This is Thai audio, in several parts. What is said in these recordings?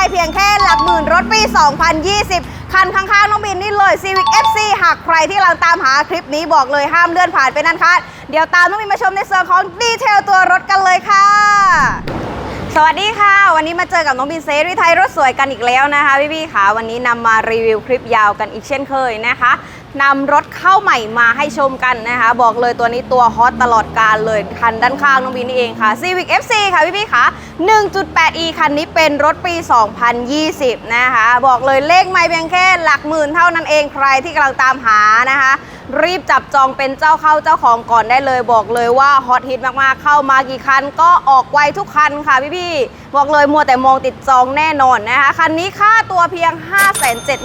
ไม่เพียงแค่หลักหมื่นรถปี 2020 คันข้างๆน้องบินนี่เลย Civic FC หากใครที่กำลังตามหาคลิปนี้บอกเลยห้ามเลื่อนผ่านไปนั่นค่ะเดี๋ยวตามน้องบินมาชมในส่วนของดีเทลตัวรถกันเลยค่ะ สวัสดีค่ะ วันนี้มาเจอกับน้องบินเซรีไทยรถสวยกันอีกแล้วนะคะพี่ๆค่ะวันนี้นำมารีวิวคลิปยาวกันอีกเช่นเคยนะคะนำรถเข้าใหม่มาให้ชมกันนะคะ บอกเลยตัวนี้ตัวฮอตตลอดการเลยคันด้านข้างน้องบินนี่เองค่ะ Civic FC ค่ะพี่ๆค่ะ 1.8e คันนี้เป็นรถปี 2020 นะคะ บอกเลยเลขไม่เพียงแค่หลักหมื่นเท่านั้นเองใครที่กำลังตามหานะคะ รีบจับจองเป็นเจ้าเข้าเจ้าของก่อนได้เลยบอกเลยว่าฮอตฮิตมากๆ เข้ามากี่คันก็ออกไวทุกคันค่ะพี่ๆบอกเลยมัวแต่มองติดจองแน่นอนนะคะ คันนี้ค่าตัวเพียง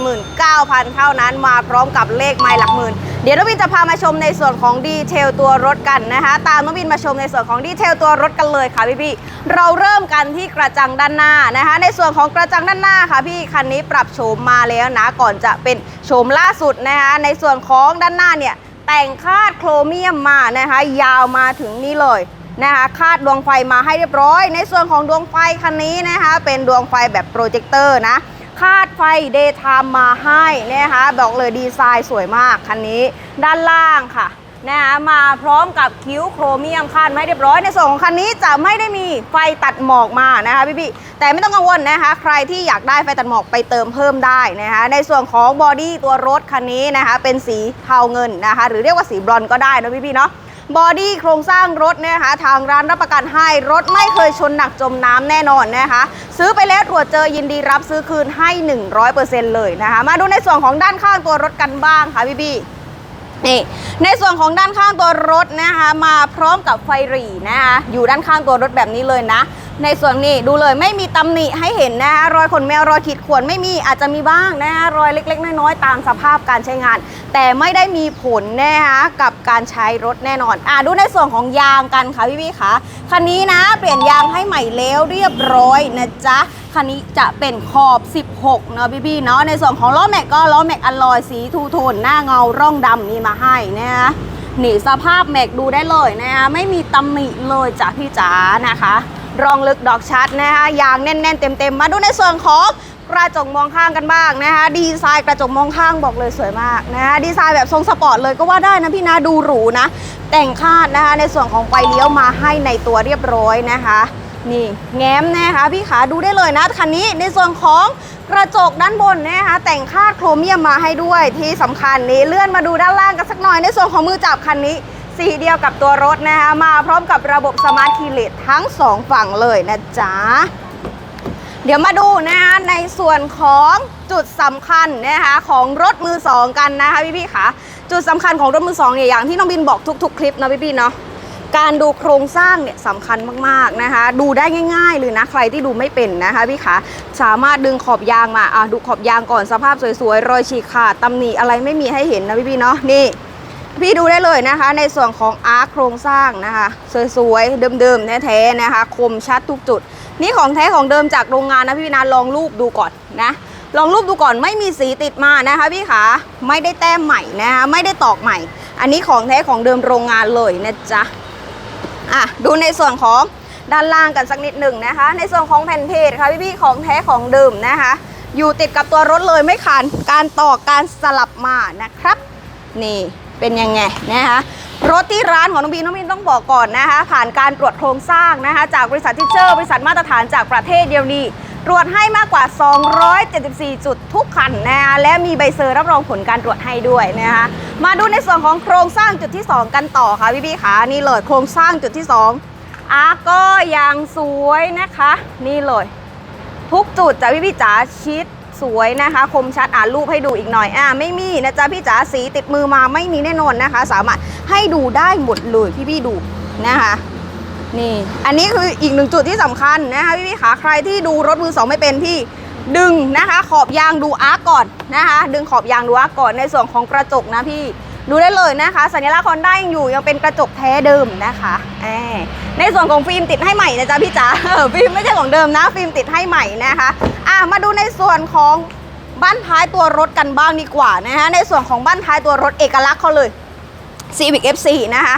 579,000 เท่านั้นมาพร้อมกับเลขไมล์หลักหมื่น เดี๋ยวน้องบินจะพามาชมในส่วนของดีเทลตัวรถกันนะคะ ตามน้องบินมาชมในส่วนของดีเทลตัวรถกันเลยค่ะพี่ๆเราเริ่มกันที่กระจังด้านหน้านะคะ ในส่วนของกระจังด้านหน้าค่ะพี่คันนี้ปรับโฉมมาแล้วนะก่อนจะเป็นโฉมล่าสุดนะคะในส่วนของด้านหน้าเนี่ยแต่งคาดโครเมียมมานะคะยาวมาถึงนี่เลยนะคะคาดดวงไฟมาให้เรียบร้อย ในส่วนของดวงไฟคันนี้นะคะเป็นดวงไฟแบบโปรเจคเตอร์นะ คาดไฟเดย์ไทม์มาให้นะคะบอกเลยดีไซน์สวยมากคันนี้ด้านล่างค่ะนะคะมาพร้อมกับคิ้วโครเมียมคาดมาให้เรียบร้อยในส่วนของคันนี้จะไม่ได้มีไฟตัดหมอกมานะคะพี่ๆแต่ไม่ต้องกังวลนะคะใครที่อยากได้ไฟตัดหมอกไปเติมเพิ่มได้นะคะในส่วนของบอดี้ตัวรถคันนี้นะคะเป็นสีเทาเงินนะคะหรือเรียกว่าสีบรอนซ์ก็ได้นะพี่ๆเนาะ บอดี้โครงสร้างรถเนยนะคะทางร้านรับประกันให้รถไม่เคยชนหนักจมน้ำแน่นอนนะคะ ซื้อไปแล้วตรวจเจอยินดีรับซื้อคืนให้ 100%เลยนะคะมาดูในส่วนของด้านข้างตัวรถกันบ้างค่ะพี่บี้นี่ในส่วนของด้านข้างตัวรถนะคะมาพร้อมกับไฟหรี่นะคะอยู่ด้านข้างตัวรถแบบนี้เลยนะ ในส่วนนี้ดูเลยไม่มีตำหนิให้เห็นนะคะรอยขนแมวรอยขีดข่วนไม่มีอาจจะมีบ้างนะคะรอยเล็ก ๆ น้อยๆตามสภาพการใช้งาน แต่ไม่ได้มีผลนะคะกับการใช้รถแน่นอนอ่าดูในส่วนของยางกันค่ะพี่พี่คะคันนี้นะ เปลี่ยนยางให้ใหม่แล้วเรียบร้อยนะจ๊ะคันนี้จะเป็นขอบ 16 เนาะพี่พี่เนาะในส่วนของล้อแม็กก็ล้อแม็กอลลอยสีทูโทนหน้าเงาร่องดำนี่มาให้นะคะนี่สภาพแม็กดูได้เลยนะคะไม่มีตำหนิเลยจ้ะพี่จ๋านะคะ รองลึกดอกชัดนะคะยางแน่น ๆ เต็ม ๆ มาดูในส่วนของกระจกมองข้างกันบ้างนะคะ ดีไซน์กระจกมองข้างบอกเลยสวยมากนะคะดีไซน์แบบทรงสปอร์ตเลยก็ว่าได้นะพี่นะดูหรูนะ แต่งคาดนะคะในส่วนของไฟเลี้ยวมาให้ในตัวเรียบร้อยนะคะนี่แง้มนะคะพี่ขาดูได้เลยนะคันนี้ในส่วนของกระจกด้านบนนะคะแต่งคาดโครเมียมมาให้ด้วยที่สำคัญนี้เลื่อนมาดูด้านล่างกันสักหน่อยในส่วนของมือจับคันนี้ สีเดียวกับตัวรถนะคะ มาพร้อมกับระบบสมาร์ทคีเลสทั้งสองฝั่งเลยนะจ๊ะ เดี๋ยวมาดูนะคะในส่วนของจุดสำคัญนะคะของรถมือสองกันนะคะพี่ๆค่ะจุดสำคัญของรถมือสองเนี่ยอย่างที่น้องบินบอกทุก ๆ คลิปนะพี่ๆเนาะการดูโครงสร้างเนี่ยสำคัญมากๆนะคะ ดูได้ง่าย ๆ เลยนะใครที่ดูไม่เป็นนะคะพี่คะสามารถดึงขอบยางมาอะดูขอบยางก่อนสภาพสวยๆรอยฉีกขาดตำหนิอะไรไม่มีให้เห็นนะพี่ๆเนาะนี่ พี่ดูได้เลยนะคะ ในส่วนของอาร์คโครงสร้างนะคะ สวยๆ เดิมๆ แท้ๆนะคะ คมชัดทุกจุด นี่ของแท้ของเดิมจากโรงงานนะพี่นาลองรูปดูก่อนนะ ลองรูปดูก่อนไม่มีสีติดมานะคะพี่ขาไม่ได้แต้มใหม่นะคะไม่ได้ตอกใหม่ อันนี้ของแท้ของเดิมโรงงานเลยนะจ๊ะอะดูในส่วนของด้านล่างกันสักนิดหนึ่งนะคะ ในส่วนของแผ่นเพจค่ะพี่ๆของแท้ของเดิมนะคะ อยู่ติดกับตัวรถเลยไม่ขาดการต่อการสลับมานะครับ นี่ เป็นยังไงนะคะรถที่ร้านของน้องบีน้องบีต้องบอกก่อนนะคะ ผ่านการตรวจโครงสร้างนะคะ จากบริษัททิเชอร์บริษัทมาตรฐานจากประเทศเดียวนี้ตรวจให้มากกว่า 274 จุดทุกคันนะคะและมีใบเซอร์รับรองผลการตรวจให้ด้วยนะคะมาดูในส่วนของโครงสร้างจุดที่ 2 กันต่อค่ะพี่พี่ๆคะนี่เลยโครงสร้างจุดที่ 2อาร์ก็ยังสวยนะคะ นี่เลย ทุกจุดจ้ะพี่พี่จ๋าชิด สวยนะคะ คมชัดอ่านรูปให้ดูอีกหน่อยอ่าไม่มีนะจ๊ะพี่จ๋าสีติดมือมาไม่มีแน่นอนนะคะ สามารถให้ดูได้หมดเลยพี่พี่ดูนะคะนี่อันนี้คืออีกหนึ่งจุดที่สำคัญนะคะพี่พี่ขาใครที่ดูรถมือสองไม่เป็นที่ดึงนะคะ ขอบยางดูอาร์ก่อนนะคะ ดึงขอบยางดูอาร์ก่อนในส่วนของกระจกนะพี่ ดูได้เลยนะคะ สัญลักษณ์คอนได้ยังอยู่ยังเป็นกระจกแท้เดิมนะคะแอในส่วนของฟิล์มติดให้ใหม่นะจ๊ะพี่จ๋าฟิล์มไม่ใช่ของเดิมนะ ฟิล์มติดให้ใหม่นะคะอะมาดูในส่วนของบ้านท้ายตัวรถกันบ้างดีกว่านะคะในส่วนของบ้านท้ายตัวรถเอกลักษณ์เขาเลย Civic F4 นะคะ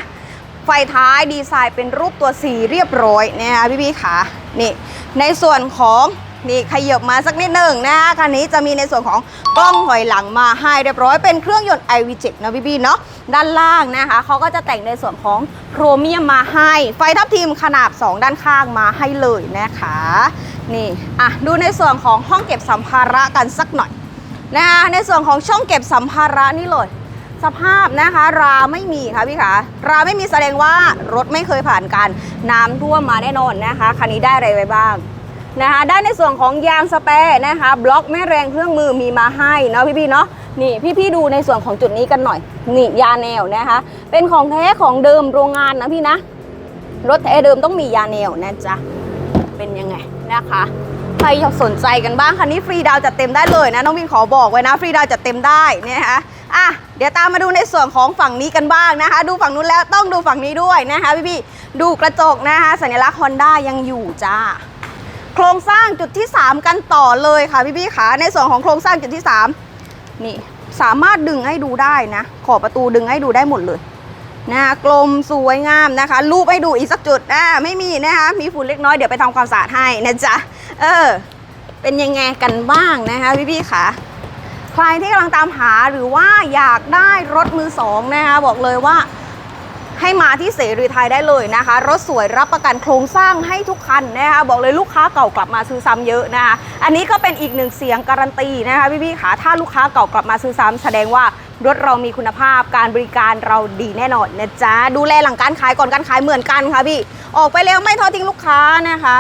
ไฟท้ายดีไซน์เป็นรูปตัว C เรียบร้อยนะคะพี่พี่ๆขานี่ในส่วนของ นี่ขยับมาสักนิดหนึ่งนะคะคันนี้จะมีในส่วนของกล้องถอยหลังมาให้เรียบร้อยเป็นเครื่องยนต์ iV7 นะพี่ๆเนาะด้านล่างนะคะเขาก็จะแต่งในส่วนของโครเมียมมาให้ ไฟทับทิมขนาด 2 ด้านข้างมาให้เลยนะคะนี่อะดูในส่วนของห้องเก็บสัมภาระกันสักหน่อยนะคะในส่วนของช่องเก็บสัมภาระนี่เลยสภาพนะคะราไม่มีค่ะพี่ขาราไม่มีแสดงว่ารถไม่เคยผ่านการน้ำท่วมมาแน่นอนนะคะคันนี้ได้อะไรไว้บ้าง นะคะได้ในส่วนของยางสเปร์นะคะบล็อกแม่แรงเครื่องมือมีมาให้เนาะพี่ๆเนาะนี่พี่ๆดูในส่วนของจุดนี้กันหน่อยนี่ยาแนวนะคะ เป็นของแท้ของเดิมโรงงานนะพี่นะรถแท้เดิมต้องมียาแนวนะจ๊ะเป็นยังไงนะคะใครอยากสนใจกันบ้างคันนี้ฟรีดาวจัดเต็มได้เลยนะน้องวินขอบอกไว้นะฟรีดาวจัดเต็มได้นะคะอะเดี๋ยวตามมาดูในส่วนของฝั่งนี้กันบ้างนะคะ ดูฝั่งนู้นแล้วต้องดูฝั่งนี้ด้วยนะคะพี่ๆดูกระจกนะคะ สัญลักษณ์ฮอนด้ายังอยู่จ้า โครงสร้างจุดที่ 3 กันต่อเลยค่ะพี่ๆค่ะในส่วนของโครงสร้างจุดที่ 3 นี่สามารถดึงให้ดูได้นะ ขอบประตูดึงให้ดูได้หมดเลยนะคะกลมสวยงามนะคะ รูปให้ดูอีกสักจุดอ่าไม่มีนะคะ มีฝุ่นเล็กน้อยเดี๋ยวไปทำความสะอาดให้นะจ๊ะ เออ เป็นยังไงกันบ้างนะคะพี่ๆค่ะใครที่กำลังตามหาหรือว่าอยากได้รถมือสองนะคะบอกเลยว่า ให้มาที่เสรีไทยได้เลยนะคะ รถสวยรับประกันโครงสร้างให้ทุกคันนะคะบอกเลยลูกค้าเก่ากลับมาซื้อซ้ำเยอะนะคะอันนี้ก็เป็นอีกหนึ่งเสียงการันตีนะคะพี่ๆค่ะถ้าลูกค้าเก่ากลับมาซื้อซ้ำแสดงว่ารถเรามีคุณภาพการบริการเราดีแน่นอนนะจ๊ะดูแลหลังการขายก่อนการขายเหมือนกันค่ะพี่ออกไปแล้วไม่ทอดทิ้งลูกค้านะคะ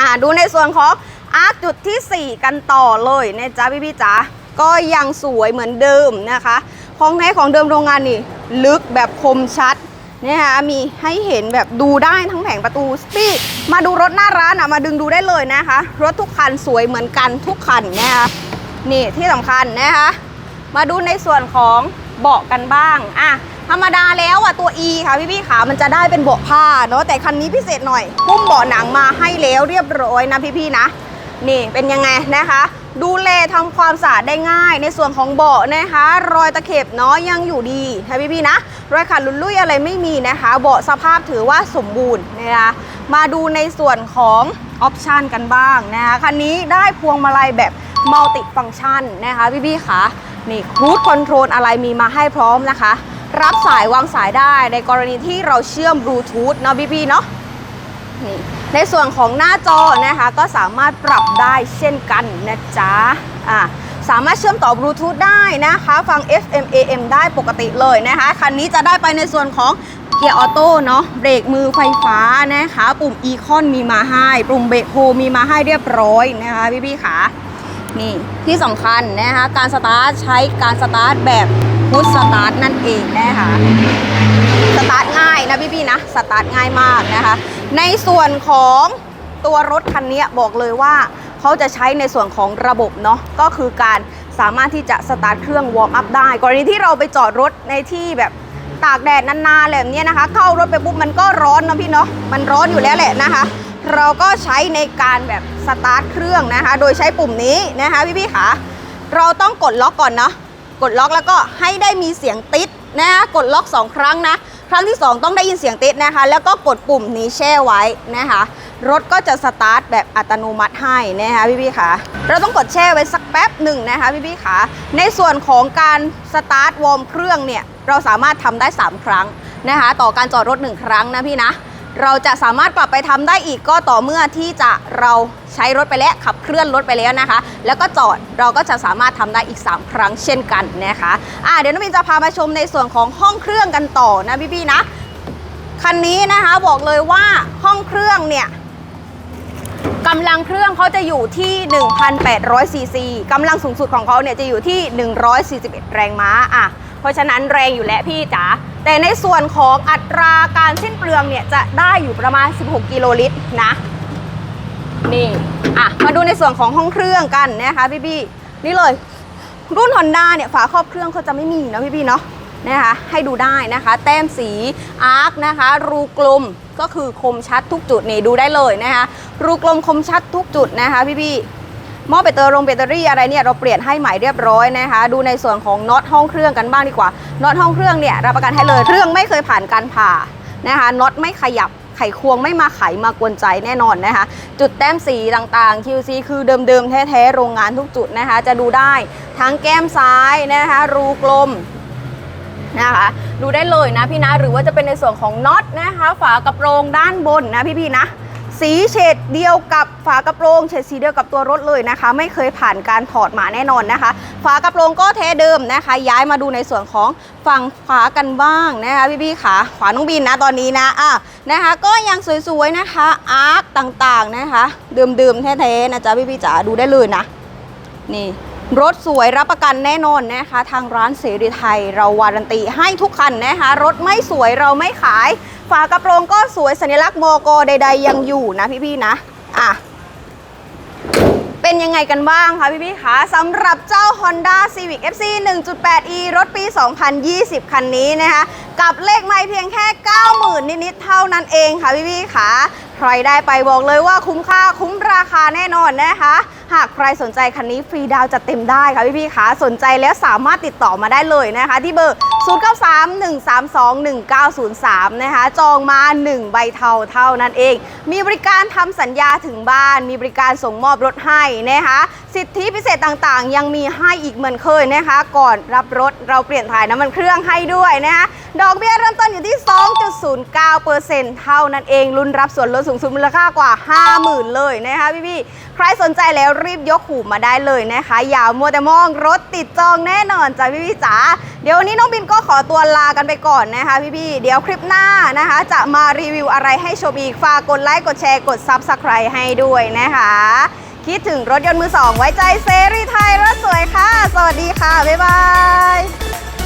อ่าดูในส่วนของอาร์จุดทีสี่ 4 กันต่อเลยนะจ๊ะพี่ๆจ๋าก็ยังสวยเหมือนเดิมนะคะ ของแท้ของเดิมโรงงานนี่ ลึกแบบคมชัดนะคะมีให้เห็นแบบดูได้ทั้งแผงประตูพี่มาดูรถหน้าร้านอะมาดึงดูได้เลยนะคะ รถทุกคันสวยเหมือนกันทุกคันนะคะนี่ที่สำคัญนะคะมาดูในส่วนของเบาะกันบ้างอะธรรมดาแล้วอะตัว E ค่ะพี่ๆขามันจะได้เป็นเบาะผ้าเนาะแต่คันนี้พิเศษหน่อย พุ่มเบาะหนังมาให้แล้วเรียบร้อยนะพี่ๆนะ นี่เป็นยังไงนะคะ ดูแลทำความสะอาดได้ง่าย ในส่วนของเบาะนะคะ รอยตะเข็บเนาะยังอยู่ดีนะพี่ๆนะรอยขาดลุลุ่ยอะไรไม่มีนะคะ เบาะสภาพถือว่าสมบูรณ์นะคะมาดูในส่วนของออปชันกันบ้างนะคะคันนี้ได้พวงมาลัยแบบมัลติฟังชันนะคะพี่ๆคะนี่ครูดคอนโทรลอะไรมีมาให้พร้อมนะคะ รับสายวางสายได้ในกรณีที่เราเชื่อมบลูทูธเนาะพี่ๆเนาะนี่ ในส่วนของหน้าจอนะคะก็สามารถปรับได้เช่นกันนะจ๊ะอ่าสามารถเชื่อมต่อบลูทูธได้นะคะ ฟัง FM AM ได้ปกติเลยนะคะ คันนี้จะได้ไปในส่วนของเกียร์ออโต้เนาะเบรกมือไฟฟ้านะคะ ปุ่มอีคอนมีมาให้ปุ่มเบรกโฮมีมาให้เรียบร้อยนะคะพี่ๆค่ะนี่ที่สำคัญนะคะ การสตาร์ทใช้การสตาร์ทแบบพุทสตาร์ทนั่นเองนะคะ นะพี่ๆนะสตาร์ทง่ายมากนะคะ ในส่วนของตัวรถคันนี้บอกเลยว่าเขาจะใช้ในส่วนของระบบเนาะก็คือการสามารถที่จะสตาร์ทเครื่องวอร์มอัพได้ กรณีที่เราไปจอดรถในที่แบบตากแดดนานๆแบบนี้นะคะ เข้ารถไปปุ๊บมันก็ร้อนนะพี่เนาะมันร้อนอยู่แล้วแหละนะคะ เราก็ใช้ในการแบบสตาร์ทเครื่องนะคะ โดยใช้ปุ่มนี้นะคะพี่ๆค่ะเราต้องกดล็อกก่อนเนาะกดล็อกแล้วก็ให้ได้มีเสียงติดนะคะกดล็อก 2 ครั้งนะ ครั้งที่ 2 ต้องได้ยินเสียงติดนะคะ แล้วก็กดปุ่มนี้แช่ไว้นะคะ รถก็จะสตาร์ทแบบอัตโนมัติให้นะคะพี่ๆค่ะเราต้องกดแช่ไว้สักแป๊บหนึ่งนะคะพี่ๆค่ะในส่วนของการสตาร์ทวอร์มเครื่องเนี่ยเราสามารถทำได้ 3 ครั้งนะคะ ต่อการจอดรถ 1 ครั้งนะพี่นะ เราจะสามารถกลับไปทำได้อีกก็ต่อเมื่อที่จะเราใช้รถไปแล้วขับเคลื่อนรถไปแล้วนะคะ แล้วก็จอดเราก็จะสามารถทำได้อีก 3 ครั้งเช่นกันนะคะอ่าเดี๋ยวน้องมินจะพามาชมในส่วนของห้องเครื่องกันต่อนะพี่ๆนะคันนี้นะคะบอกเลยว่าห้องเครื่องเนี่ยกำลังเครื่องเขาจะอยู่ที่ 1,800 ซีซีกำลังสูงสุดของเขาเนี่ยจะอยู่ที่ 141 แรงม้าอะเพราะฉะนั้นแรงอยู่แล้วพี่จ๋า แต่ในส่วนของอัตราการสิ้นเปลืองเนี่ยจะได้อยู่ประมาณ 16 กิโลลิตรนะ นี่ อะ มาดูในส่วนของห้องเครื่องกันนะคะพี่พี่นี่เลย รุ่น Honda เนี่ยฝาครอบเครื่องเขาจะไม่มีนะพี่พี่เนาะนะคะให้ดูได้นะคะ แต้มสีอาร์คนะคะ รูกลมก็คือคมชัดทุกจุดนี่ดูได้เลยนะคะ รูกลมคมชัดทุกจุดนะคะพี่พี่ๆ หม้อแบตเตอรี่แบตเตอรี่อะไรเนี่ยเราเปลี่ยนให้ใหม่เรียบร้อยนะคะ ดูในส่วนของน็อตห้องเครื่องกันบ้างดีกว่าน็อตห้องเครื่องเนี่ยรับประกันให้เลยเครื่องไม่เคยผ่านการผ่านะคะน็อตไม่ขยับไขควงไม่มาไขมากวนใจแน่นอนนะคะ จุดแต้มสีต่างๆ QC คือเดิมๆ แท้ๆ โรงงานทุกจุดนะคะ จะดูได้ทั้งแก้มซ้ายนะคะรูกลมนะคะดูได้เลยนะพี่นะ หรือว่าจะเป็นในส่วนของน็อตนะคะ ฝากระโปรงด้านบนนะพี่ๆนะ สีเฉดเดียวกับฝากระโปรงเฉดสีเดียวกับตัวรถเลยนะคะ ไม่เคยผ่านการถอดมาแน่นอนนะคะ ฝากระโปรงก็แท้เดิมนะคะ ย้ายมาดูในส่วนของฝั่งขวากันบ้างนะคะพี่ๆขาขวาน้องบินนะตอนนี้นะอะนะคะ ก็ยังสวยๆนะคะอาร์คต่างๆนะคะเดิมๆแท้ๆนะจ๊ะพี่ๆจ๋าดูได้เลยนะ นี่รถสวยรับประกันแน่นอนนะคะ ทางร้านเสรีไทย เราวารันตีให้ทุกคันนะคะ รถไม่สวยเราไม่ขาย ฝากระโปรงก็สวยสัญลักษณ์โมโกใด ๆ ยังอยู่นะพี่ๆนะ อะ เป็นยังไงกันบ้างคะพี่ๆคะสำหรับเจ้า Honda Civic FC 1.8e รถปี 2020 คันนี้นะคะ กับเลขไม่เพียงแค่ 90,000 นิดๆเท่านั้นเองค่ะพี่ๆคะใครได้ไปบอกเลยว่าคุ้มค่าคุ้มราคาแน่นอนนะคะ หากใครสนใจคันนี้ฟรีดาวจัดเต็มได้ค่ะพี่ๆคะสนใจแล้วสามารถติดต่อมาได้เลยนะคะ ที่เบอร์ 0931321903 นะคะ จองมา 1 ใบเทาเท่านั้นเอง มีบริการทำสัญญาถึงบ้าน มีบริการส่งมอบรถให้นะคะ สิทธิพิเศษต่างๆ ยังมีให้อีกเหมือนเคยนะคะ ก่อนรับรถเราเปลี่ยนถ่ายน้ำมันเครื่องให้ด้วยนะคะ ดอกเบี้ยเริ่มต้นอยู่ที่ 2.09%เท่านั้นเองรุ่นรับส่วนลดสูงสุดมูลค่ากว่า 50,000 เลยนะคะพี่ๆ ใครสนใจแล้วรีบยกหูมาได้เลยนะคะอย่ามัวแต่มองรถติดจองแน่นอนจ้ะพี่ๆจ๋าเดี๋ยววันนี้น้องบินก็ขอตัวลากันไปก่อนนะคะพี่ๆ เดี๋ยวคลิปหน้านะคะ จะมารีวิวอะไรให้ชมอีกฝากกดไลค์กดแชร์กด Subscribe ให้ด้วยนะคะ คิดถึงรถยนต์มือสองไว้ใจเซรีไทยรถสวยค่ะ สวัสดีค่ะ บ๊ายบาย